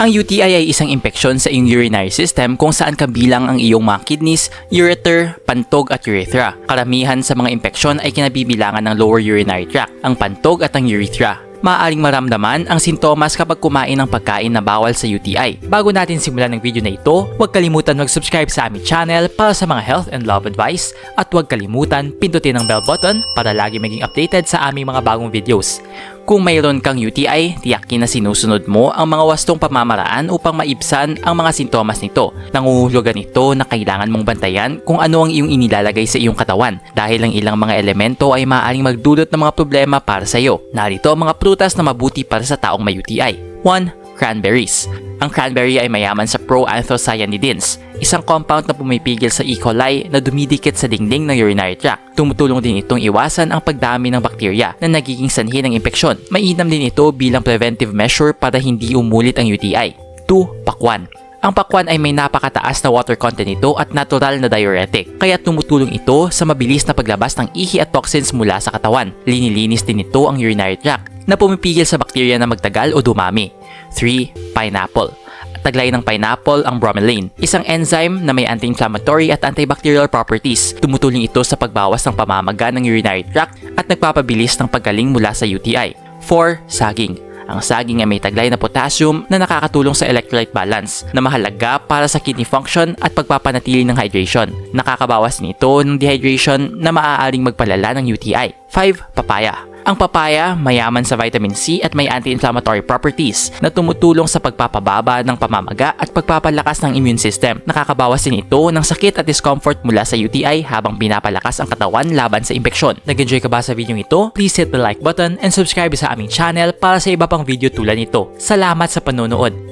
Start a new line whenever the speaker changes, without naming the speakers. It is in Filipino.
Ang UTI ay isang impeksyon sa iyong urinary system kung saan kabilang ang iyong mga kidneys, ureter, pantog at urethra. Karamihan sa mga impeksyon ay kinabibilangan ng lower urinary tract, ang pantog at ang urethra. Maaaring maramdaman ang sintomas kapag kumain ng pagkain na bawal sa UTI. Bago natin simulan ng video na ito, huwag kalimutan mag-subscribe sa aming channel para sa mga health and love advice at huwag kalimutan pindutin ang bell button para lagi maging updated sa aming mga bagong videos. Kung mayroon kang UTI, tiyakin na sinusunod mo ang mga wastong pamamaraan upang maibsan ang mga sintomas nito. Nanguhulugan ito na kailangan mong bantayan kung ano ang iyong inilalagay sa iyong katawan dahil ang ilang mga elemento ay maaaring magdulot ng mga problema para sa iyo. Narito ang mga prutas na mabuti para sa taong may UTI. 1. Cranberries. Ang cranberry ay mayaman sa proanthocyanidins, isang compound na pumipigil sa E. coli na dumidikit sa dingding ng urinary tract. Tumutulong din itong iwasan ang pagdami ng bakterya na nagiging sanhi ng impeksyon. Mainam din ito bilang preventive measure para hindi umulit ang UTI. 2. Pakwan. Ang pakwan ay may napakataas na water content nito at natural na diuretic, kaya tumutulong ito sa mabilis na paglabas ng ihi at toxins mula sa katawan. Linilinis din ito ang urinary tract na pumipigil sa bakterya na magtagal o dumami. 3. Pineapple. Taglay ng pineapple ang bromelain, isang enzyme na may anti-inflammatory at antibacterial properties. Tumutulong ito sa pagbawas ng pamamaga ng urinary tract at nagpapabilis ng paggaling mula sa UTI. 4. Saging. Ang saging ay may taglay na potassium na nakakatulong sa electrolyte balance na mahalaga para sa kidney function at pagpapanatili ng hydration. Nakakabawas nito ng dehydration na maaaring magpalala ng UTI. 5. Papaya. Ang papaya mayaman sa vitamin C at may anti-inflammatory properties na tumutulong sa pagpapababa ng pamamaga at pagpapalakas ng immune system. Nakakabawas din ito ng sakit at discomfort mula sa UTI habang pinapalakas ang katawan laban sa impeksyon. Nag-enjoy ka ba sa video ito? Please hit the like button and subscribe sa aming channel para sa iba pang video tulad nito. Salamat sa panonood!